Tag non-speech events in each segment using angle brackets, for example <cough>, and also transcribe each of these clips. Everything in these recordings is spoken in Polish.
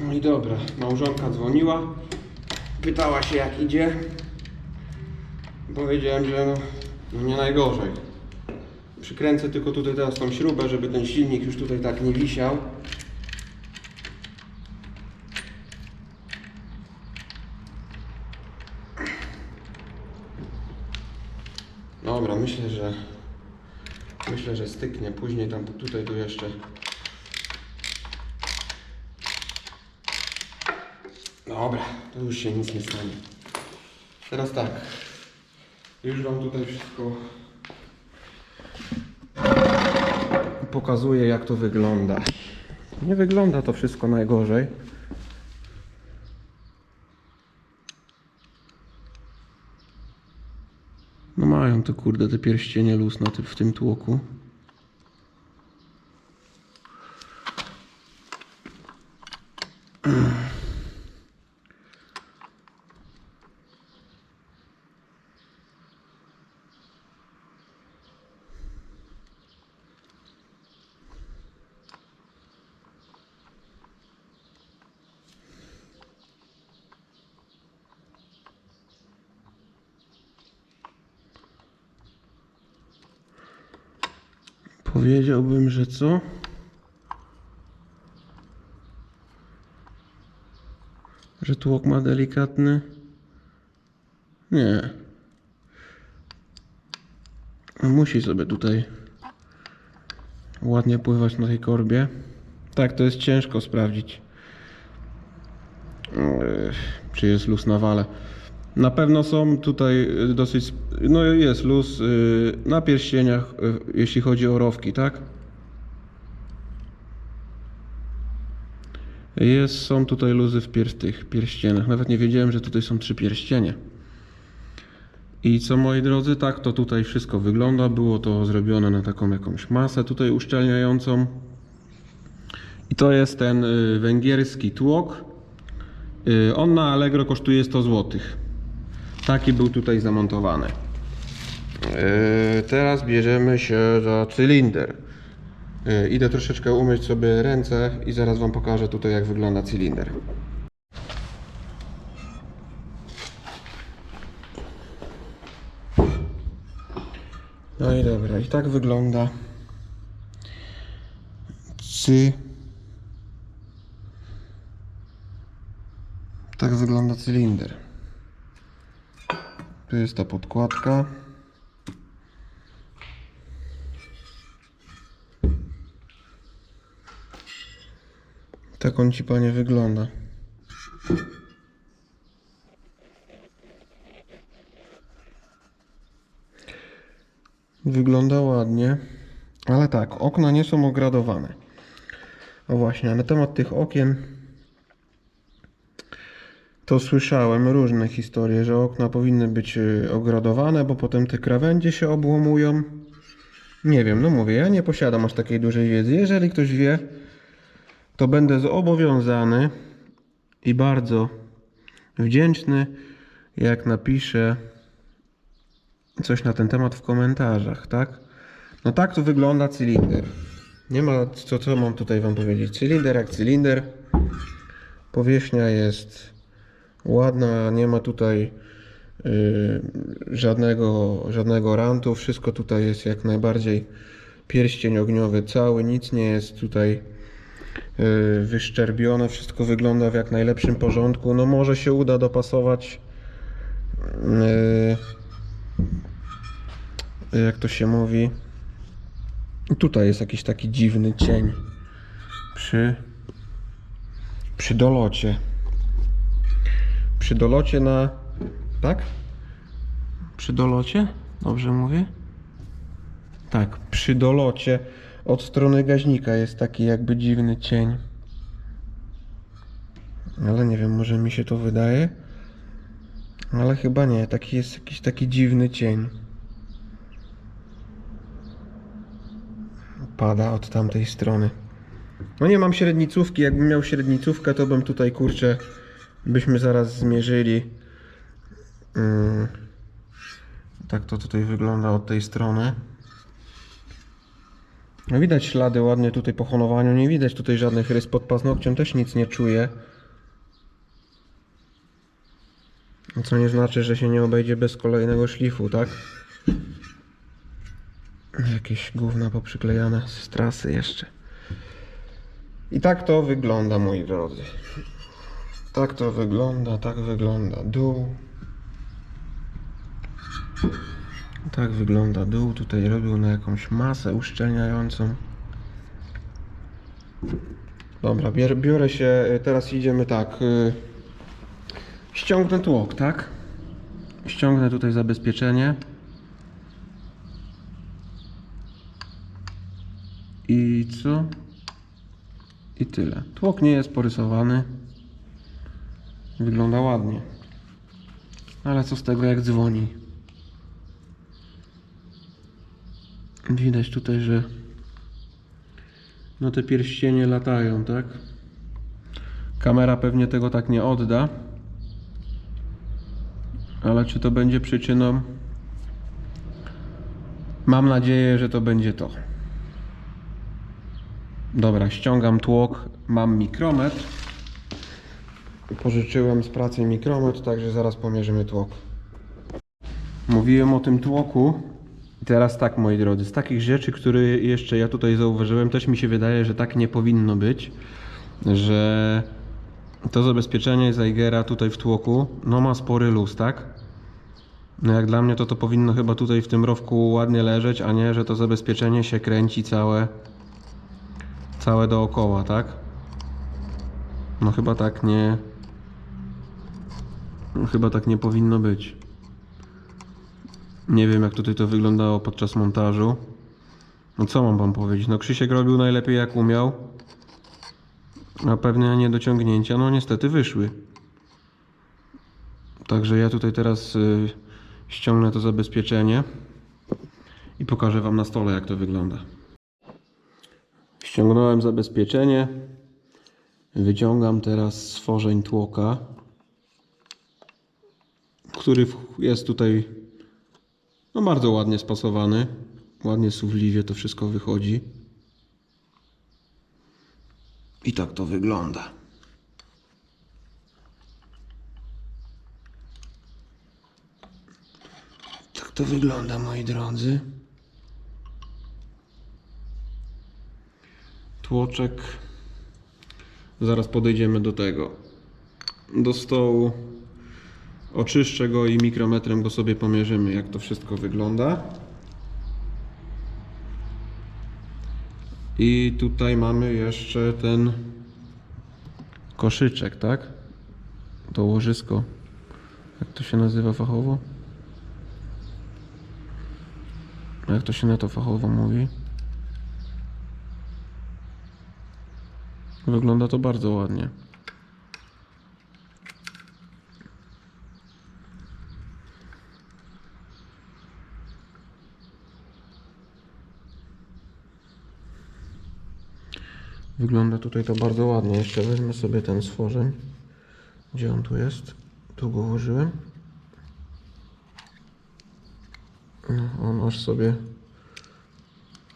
No i dobra, małżonka dzwoniła, pytała się jak idzie. Powiedziałem, że no, no nie najgorzej. Przykręcę tylko tutaj teraz tą śrubę, żeby ten silnik już tutaj tak nie wisiał. Dobra, myślę, że myślę, że styknie. Później tam tutaj tu jeszcze Dobra, to już się nic nie stanie. Teraz tak. Już wam tutaj wszystko pokazuję jak to wygląda. Nie wygląda to wszystko najgorzej. No mają te kurde te pierścienie luz na w tym tłoku. <clears throat> Powiedziałbym, że co? Że tłok ma delikatny? Nie. Musi sobie tutaj ładnie pływać na tej korbie. Tak, to jest ciężko sprawdzić. Eee, Czy jest luz na wale. Na pewno są tutaj y, dosyć. No jest luz y, na pierścieniach, jeśli chodzi o rowki, tak? Jest, są tutaj luzy w pier tych pierścieniach. Nawet nie wiedziałem, że tutaj są trzy pierścienie. I co moi drodzy, tak to tutaj wszystko wygląda. Było to zrobione na taką jakąś masę tutaj uszczelniającą. I to jest ten y, węgierski tłok. Y, on na Allegro kosztuje 100 zł. Taki był tutaj zamontowany. Yy, teraz bierzemy się za cylinder. Yy, idę troszeczkę umyć sobie ręce i zaraz Wam pokażę tutaj jak wygląda cylinder. No i dobra, i tak wygląda cy... Tak wygląda cylinder. Tu jest ta podkładka. Tak on ci panie wygląda. Wygląda ładnie, ale tak, okna nie są ogradowane. O właśnie, na temat tych okien to słyszałem różne historie, że okna powinny być y, ogradowane, bo potem te krawędzie się obłomują. Nie wiem, no mówię, ja nie posiadam aż takiej dużej wiedzy. Jeżeli ktoś wie, to będę zobowiązany i bardzo wdzięczny, jak napisze coś na ten temat w komentarzach, tak? No tak to wygląda cylinder. Nie ma co, co mam tutaj wam powiedzieć. Cylinder jak cylinder. Powierzchnia jest ładna, nie ma tutaj y, żadnego, żadnego rantu. Wszystko tutaj jest jak najbardziej pierścień ogniowy cały, nic nie jest tutaj wyszczerbione, wszystko wygląda w jak najlepszym porządku. No może się uda dopasować y, jak to się mówi. Tutaj jest jakiś taki dziwny cień przy przy dolocie przy dolocie na. Tak? Przy dolocie? Dobrze mówię? Tak, przy dolocie od strony gaźnika jest taki jakby dziwny cień. Ale nie wiem, może mi się to wydaje. Ale chyba nie, taki jest jakiś taki dziwny cień. Pada od tamtej strony. No nie mam średnicówki, jakbym miał średnicówkę, to bym tutaj kurczę byśmy zaraz zmierzyli. Ym, Tak to tutaj wygląda od tej strony. No widać ślady ładnie tutaj po honowaniu, nie widać tutaj żadnych rys pod paznokciem, też nic nie czuję. Co nie znaczy, że się nie obejdzie bez kolejnego szlifu, tak? Jakieś gówna poprzyklejane z trasy jeszcze. I tak to wygląda, moi drodzy. Tak to wygląda, tak wygląda dół. Tak wygląda dół. Tutaj robił na jakąś masę uszczelniającą. Dobra, biorę się. y, Teraz idziemy tak. y, Ściągnę tłok, tak? Ściągnę tutaj zabezpieczenie. I co? I tyle. Tłok nie jest porysowany. Wygląda ładnie. Ale co z tego jak dzwoni? Widać tutaj, że no te pierścienie latają, tak? Kamera pewnie tego tak nie odda. Ale czy to będzie przyczyną? Mam nadzieję, że to będzie to. Dobra, ściągam tłok, mam mikrometr. Pożyczyłem z pracy mikrometr, także zaraz pomierzymy tłok. Mówiłem o tym tłoku. Teraz tak, moi drodzy, z takich rzeczy, które jeszcze ja tutaj zauważyłem, też mi się wydaje, że tak nie powinno być, że to zabezpieczenie Zeigera tutaj w tłoku, no ma spory luz, tak? No jak dla mnie to to powinno chyba tutaj w tym rowku ładnie leżeć, a nie, że to zabezpieczenie się kręci całe całe dookoła, tak? No chyba tak nie chyba tak nie powinno być. Nie wiem jak tutaj to wyglądało podczas montażu. No co mam wam powiedzieć? No Krzysiek robił najlepiej jak umiał. A pewne niedociągnięcia no niestety wyszły. Także ja tutaj teraz y, ściągnę to zabezpieczenie i pokażę wam na stole jak to wygląda. Ściągnąłem zabezpieczenie. Wyciągam teraz stworzeń tłoka, który jest tutaj no bardzo ładnie spasowany. Ładnie suwliwie to wszystko wychodzi. I tak to wygląda. Tak to wygląda, moi drodzy. Tłoczek. Zaraz podejdziemy do tego. Do stołu. Oczyszczę go i mikrometrem go sobie pomierzymy, jak to wszystko wygląda. I tutaj mamy jeszcze ten koszyczek, tak? To łożysko. Jak to się nazywa fachowo? Jak to się na to fachowo mówi? Wygląda to bardzo ładnie. Wygląda tutaj to bardzo ładnie. Jeszcze wezmę sobie ten stworzeń. Gdzie on tu jest? Tu go ułożyłem. No, on aż sobie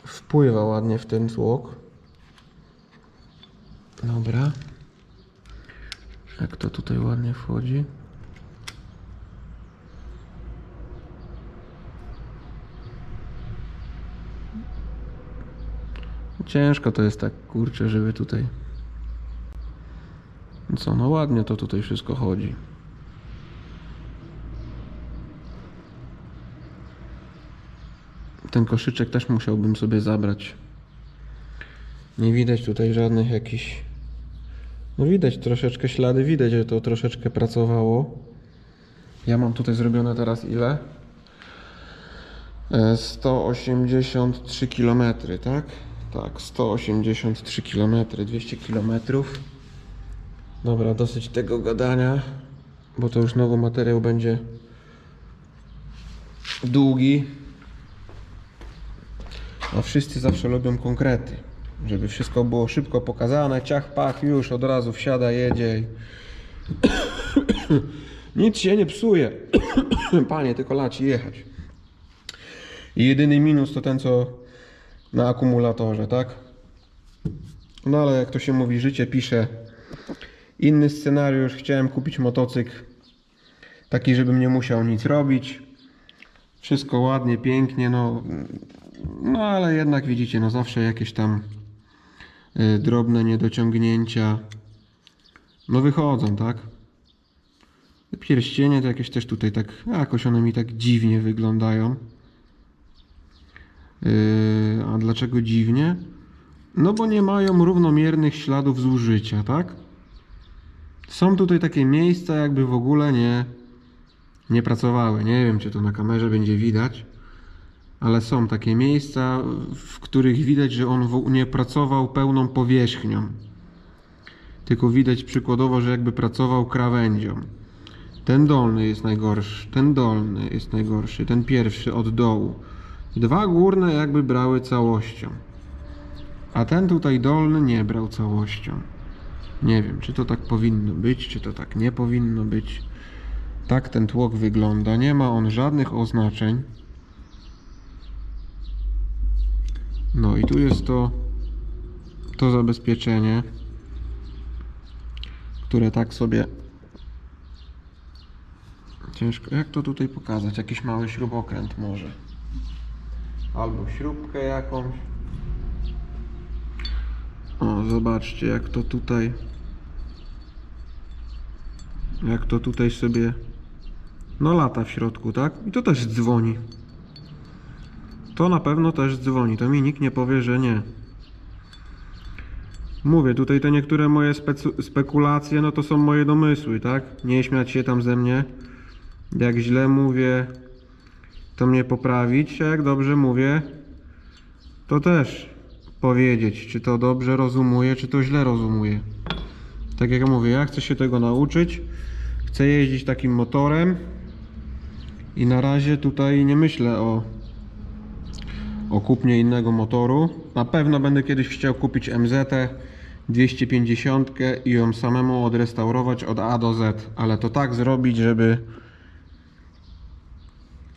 wpływa ładnie w ten tłok. Dobra. Jak to tutaj ładnie wchodzi. Ciężko to jest tak, kurczę, żeby tutaj... No Co, no ładnie to tutaj wszystko chodzi. Ten koszyczek też musiałbym sobie zabrać. Nie widać tutaj żadnych jakichś... No widać troszeczkę ślady, widać, że to troszeczkę pracowało. Ja mam tutaj zrobione teraz ile? E, 183 km, tak? Tak, 183 km, 200 km. Dobra, dosyć tego gadania, bo to już znowu materiał będzie długi. A wszyscy zawsze lubią konkrety. Żeby wszystko było szybko pokazane, ciach, pach, już od razu wsiada, jedzie. <coughs> Nic się nie psuje. <coughs> Panie, tylko laci jechać. I jedyny minus to ten, co na akumulatorze, tak? No ale jak to się mówi, życie pisze inny scenariusz. Chciałem kupić motocykl taki, żebym nie musiał nic robić. Wszystko ładnie, pięknie, no, no ale jednak widzicie, no zawsze jakieś tam y, drobne niedociągnięcia no wychodzą, tak? Pierścienie to jakieś też tutaj tak, jakoś one mi tak dziwnie wyglądają. Yy, a dlaczego dziwnie? No bo nie mają równomiernych śladów zużycia, tak? Są tutaj takie miejsca, jakby w ogóle nie, nie pracowały. Nie wiem, czy to na kamerze będzie widać, ale są takie miejsca, w których widać, że on nie pracował pełną powierzchnią. Tylko widać przykładowo, że jakby pracował krawędzią. Ten dolny jest najgorszy, ten dolny jest najgorszy, ten pierwszy od dołu. Dwa górne jakby brały całością. A ten tutaj dolny nie brał całością. Nie wiem, czy to tak powinno być, czy to tak nie powinno być. Tak ten tłok wygląda. Nie ma on żadnych oznaczeń. No i tu jest to to zabezpieczenie, które tak sobie ciężko. Jak to tutaj pokazać? Jakiś mały śrubokręt może. Albo śrubkę jakąś. O, zobaczcie jak to tutaj jak to tutaj sobie no lata w środku, tak? I to też dzwoni. To na pewno też dzwoni. To mi nikt nie powie, że nie. Mówię, tutaj te niektóre moje spekulacje, no to są moje domysły, tak? Nie śmiać się tam ze mnie. Jak źle mówię, to mnie poprawić, a jak dobrze mówię, to też powiedzieć, czy to dobrze rozumuję, czy to źle rozumuję. Tak jak mówię, ja chcę się tego nauczyć. Chcę jeździć takim motorem i na razie tutaj nie myślę o, o kupnie innego motoru. Na pewno będę kiedyś chciał kupić MZ 250 i ją samemu odrestaurować od A do Z, ale to tak zrobić, żeby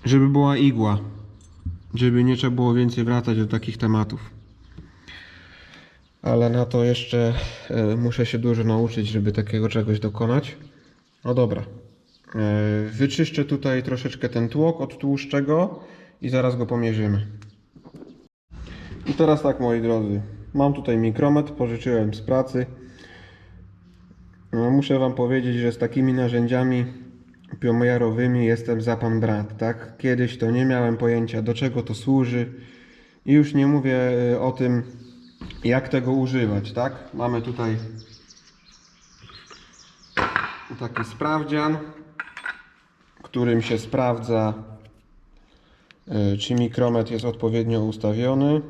żeby była igła, żeby nie trzeba było więcej wracać do takich tematów. Ale na to jeszcze e, muszę się dużo nauczyć, żeby takiego czegoś dokonać. No dobra. E, Wyczyszczę tutaj troszeczkę ten tłok, odtłuszczę go i zaraz go pomierzymy. I teraz tak, moi drodzy. Mam tutaj mikrometr, pożyczyłem z pracy. No, muszę Wam powiedzieć, że z takimi narzędziami pomiarowymi jestem za pan brat, tak? Kiedyś to nie miałem pojęcia, do czego to służy. I już nie mówię e, o tym, jak tego używać, tak? Mamy tutaj taki sprawdzian, którym się sprawdza, e, czy mikrometr jest odpowiednio ustawiony,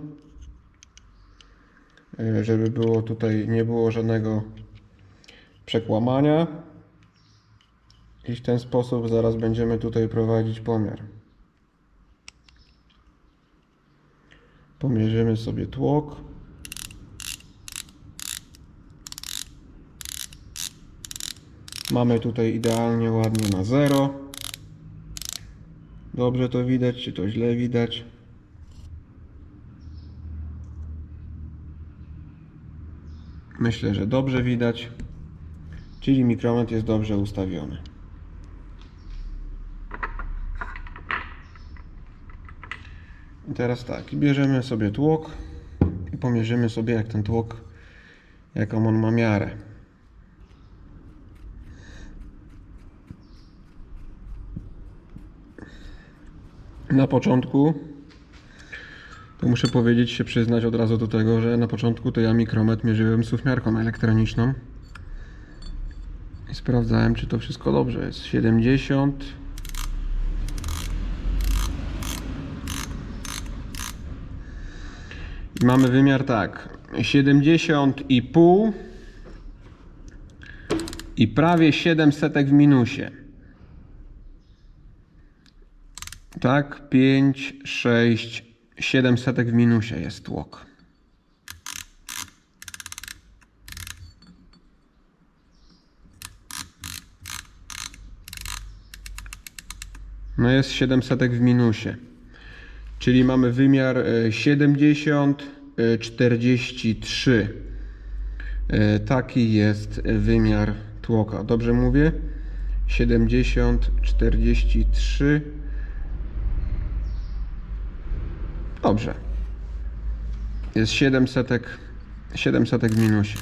e, żeby było tutaj nie było żadnego przekłamania. I w ten sposób zaraz będziemy tutaj prowadzić pomiar. Pomierzymy sobie tłok. Mamy tutaj idealnie ładnie na 0. Dobrze to widać, czy to źle widać? Myślę, że dobrze widać, czyli mikrometr jest dobrze ustawiony. I teraz tak, bierzemy sobie tłok i pomierzymy sobie jak ten tłok, jaką on ma miarę. Na początku to muszę powiedzieć, się przyznać od razu do tego, że na początku to ja mikrometr mierzyłem suwmiarką elektroniczną i sprawdzałem, czy to wszystko dobrze jest. 70 mamy wymiar tak 70,5 i prawie 7 setek w minusie. Tak, 5, 6, 7 setek w minusie jest tłok. No jest 7 setek w minusie. Czyli mamy wymiar e, 70, e, 43. E, Taki jest wymiar tłoka. Dobrze mówię? 70, 43. Dobrze. Jest 700, 700 w minusie.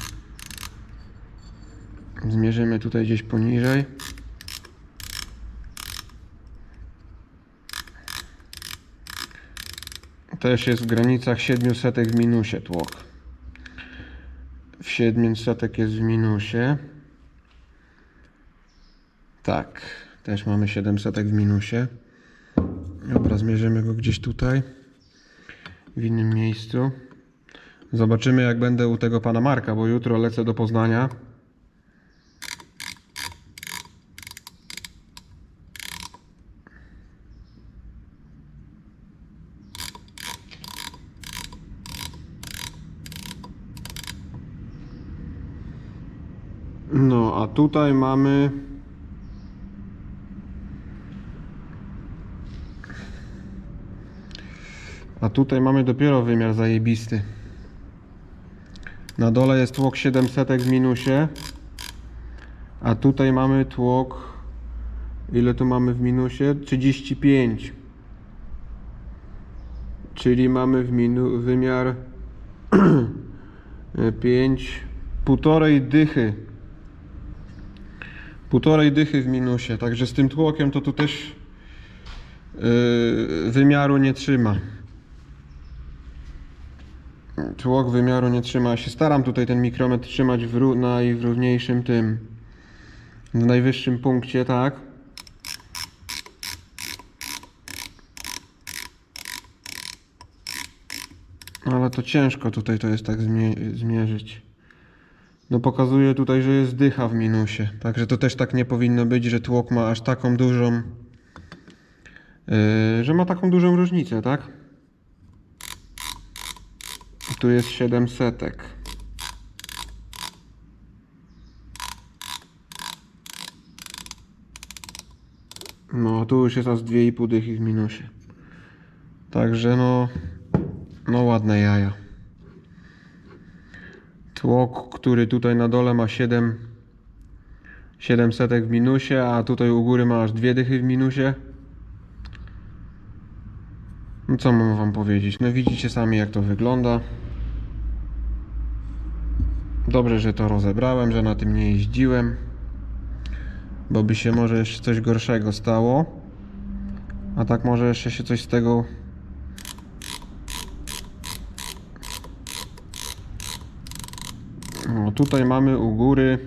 Zmierzymy tutaj gdzieś poniżej. Też jest w granicach 700 w minusie tłok. W 700 jest w minusie. Tak, też mamy 700 w minusie. Dobra, zmierzymy go gdzieś tutaj. W innym miejscu. Zobaczymy jak będę u tego pana Marka, bo jutro lecę do Poznania. No, a tutaj mamy. A tutaj mamy dopiero wymiar zajebisty. Na dole jest tłok 700 w minusie. A tutaj mamy tłok. Ile tu mamy w minusie? 35. Czyli mamy w minu wymiar <clears throat> 5, półtorej dychy. Półtorej dychy w minusie. Także z tym tłokiem to tu też yy, wymiaru nie trzyma. Tłok wymiaru nie trzyma. Się staram tutaj ten mikrometr trzymać w ró- najrówniejszym tym. Na najwyższym punkcie, tak? Ale to ciężko tutaj to jest tak zmie- zmierzyć. No pokazuje tutaj, że jest dycha w minusie. Także to też tak nie powinno być, że tłok ma aż taką dużą... Yy, że ma taką dużą różnicę, tak? Tu jest 700. No, tu już jest aż 2,5 dychy w minusie. Także no... No ładne jaja. Tłok, który tutaj na dole ma 7 700 w minusie, a tutaj u góry ma aż dwie dychy w minusie. No co mam wam powiedzieć? No widzicie sami jak to wygląda. Dobrze, że to rozebrałem, że na tym nie jeździłem. Bo by się może jeszcze coś gorszego stało. A tak może jeszcze się coś z tego No tutaj mamy u góry.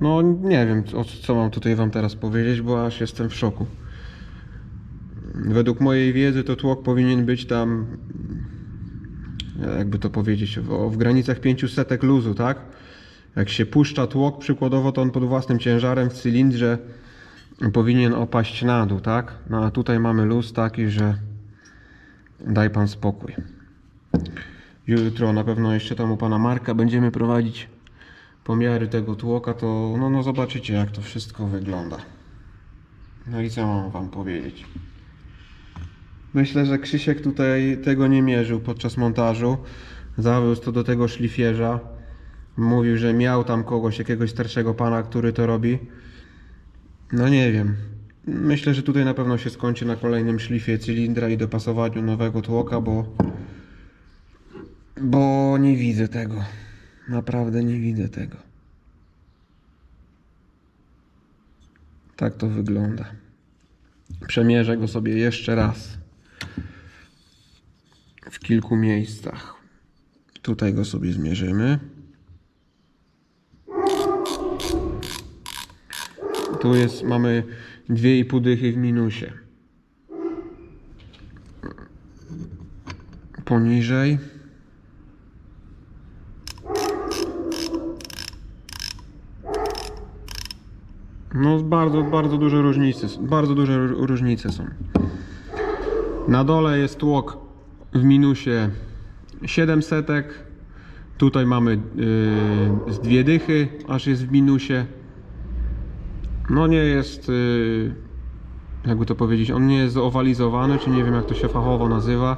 No nie wiem, o co mam tutaj wam teraz powiedzieć, bo aż jestem w szoku. Według mojej wiedzy to tłok powinien być tam, jakby to powiedzieć, w, w granicach 500 luzu, tak? Jak się puszcza tłok, przykładowo, to on pod własnym ciężarem w cylindrze powinien opaść na dół, tak? No a tutaj mamy luz taki, że daj pan spokój. Jutro na pewno jeszcze tam u pana Marka będziemy prowadzić pomiary tego tłoka, to no, no zobaczycie jak to wszystko wygląda. No i co mam wam powiedzieć? Myślę, że Krzysiek tutaj tego nie mierzył podczas montażu. Zawiózł to do tego szlifierza. Mówił, że miał tam kogoś, jakiegoś starszego pana, który to robi. No nie wiem. Myślę, że tutaj na pewno się skończy na kolejnym szlifie cylindra i dopasowaniu nowego tłoka, bo bo nie widzę tego. Naprawdę nie widzę tego. Tak to wygląda. Przemierzę go sobie jeszcze raz. W kilku miejscach. Tutaj go sobie zmierzymy. Tu jest, mamy 2,5 dychy w minusie. Poniżej. No bardzo, bardzo duże różnice, bardzo duże ró- różnice są. Na dole jest tłok w minusie 700. Tutaj mamy yy, z dwie dychy, aż jest w minusie. No nie jest yy, jakby to powiedzieć, on nie jest owalizowany, czy nie wiem jak to się fachowo nazywa.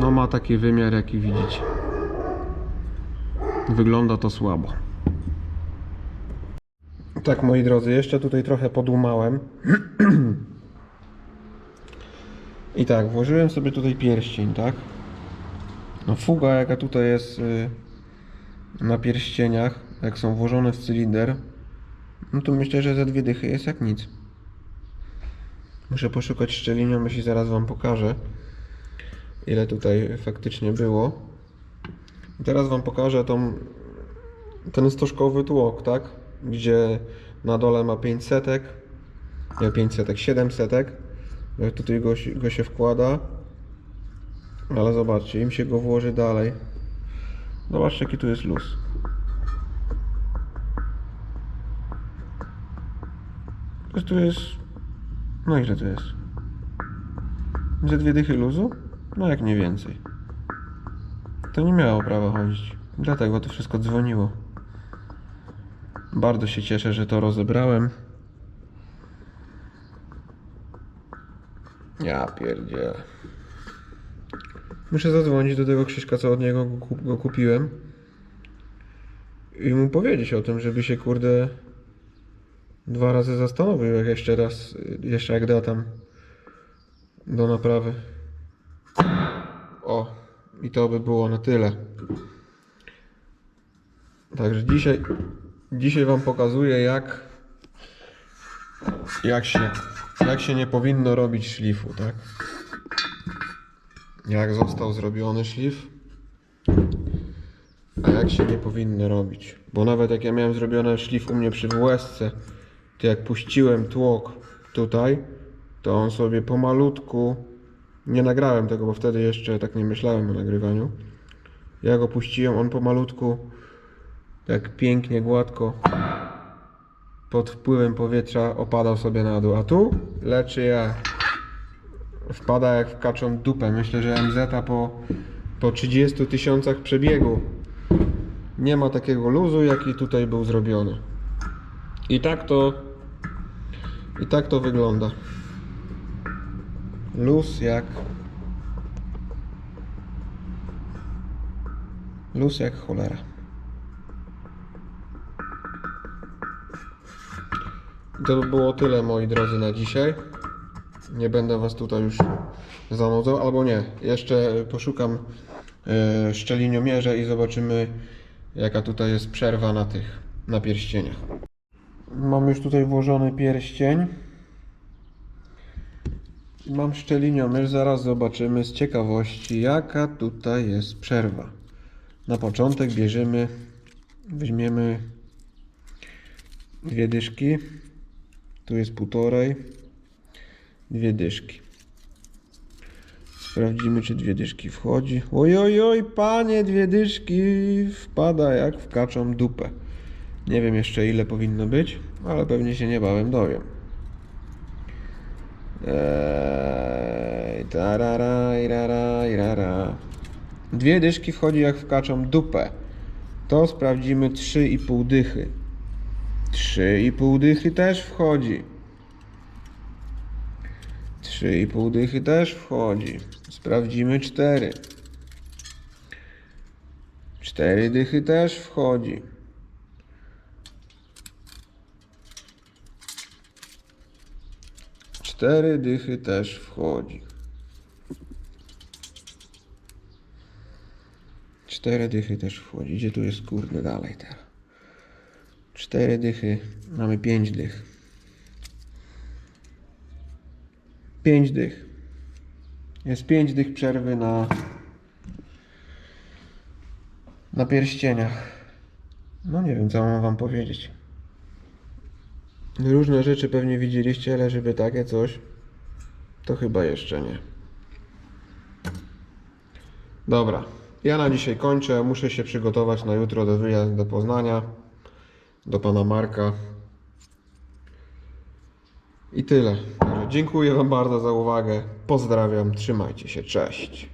No ma taki wymiar jaki widzicie. Wygląda to słabo. Tak moi drodzy, jeszcze tutaj trochę podłumałem. <clears throat> I tak, włożyłem sobie tutaj pierścień, tak? No fuga jaka tutaj jest y, na pierścieniach, jak są włożone w cylinder, no to myślę, że za dwie dychy jest jak nic. Muszę poszukać szczelinią, i zaraz wam pokażę ile tutaj faktycznie było. I teraz wam pokażę tą, ten stożkowy tłok, tak? Gdzie na dole ma 500, nie 500, 700. Jak tutaj go, go się wkłada. Ale zobaczcie, im się go włoży dalej. Zobaczcie jaki tu jest luz. Tu jest... No ile to jest? Ze dwie dychy luzu? No jak nie więcej. To nie miało prawa chodzić. Dlatego to wszystko dzwoniło. Bardzo się cieszę, że to rozebrałem. Ja pierdzielę. Muszę zadzwonić do tego Krzyśka, co od niego go, kup- go kupiłem. I mu powiedzieć o tym, żeby się kurde dwa razy zastanowił, jak jeszcze raz, jeszcze jak da tam do naprawy. O, i to by było na tyle. Także dzisiaj, dzisiaj Wam pokazuję, jak, jak, się, jak się nie powinno robić szlifu, tak? Jak został zrobiony szlif, a jak się nie powinno robić. Bo nawet jak ja miałem zrobiony szlif u mnie przy WSC, to jak puściłem tłok tutaj, to on sobie pomalutku, nie nagrałem tego, bo wtedy jeszcze tak nie myślałem o nagrywaniu. Ja go puściłem, on pomalutku, tak pięknie, gładko, pod wpływem powietrza opadał sobie na dół. A tu leczy ja. Wpada jak w kaczą dupę. Myślę, że MZ po, po 30 tysiącach przebiegu nie ma takiego luzu, jaki tutaj był zrobiony. I tak to i tak to wygląda. Luz jak Luz jak cholera. To by było tyle moi drodzy na dzisiaj. Nie będę was tutaj już zanudzał, albo nie. Jeszcze poszukam e, szczeliniomierza i zobaczymy jaka tutaj jest przerwa na tych, na pierścieniach. Mam już tutaj włożony pierścień. Mam szczeliniomier, zaraz zobaczymy z ciekawości jaka tutaj jest przerwa. Na początek bierzemy, weźmiemy dwie dyszki. Tu jest półtorej. Dwie dyszki. Sprawdzimy, czy dwie dyszki wchodzi. Oj, oj, oj, panie, dwie dyszki wpada jak w kaczą dupę. Nie wiem jeszcze ile powinno być, ale pewnie się niebawem dowiem. Eee, tarara, irara, irara. Dwie dyszki wchodzi jak w kaczą dupę. To sprawdzimy 3,5 dychy. 3,5 dychy też wchodzi. 3,5 dychy też wchodzi. Sprawdzimy 4. 4 dychy też wchodzi. Cztery dychy też wchodzi. Cztery dychy też wchodzi. Gdzie tu jest kurde dalej teraz? Cztery dychy. Mamy pięć dych. Pięć dych. Jest pięć dych przerwy na na pierścieniach. No nie wiem, co mam wam powiedzieć. Różne rzeczy pewnie widzieliście, ale żeby takie coś, to chyba jeszcze nie. Dobra, ja na dzisiaj kończę. Muszę się przygotować na jutro do wyjazdu do Poznania, do pana Marka. I tyle. Dziękuję Wam bardzo za uwagę. Pozdrawiam, trzymajcie się, cześć.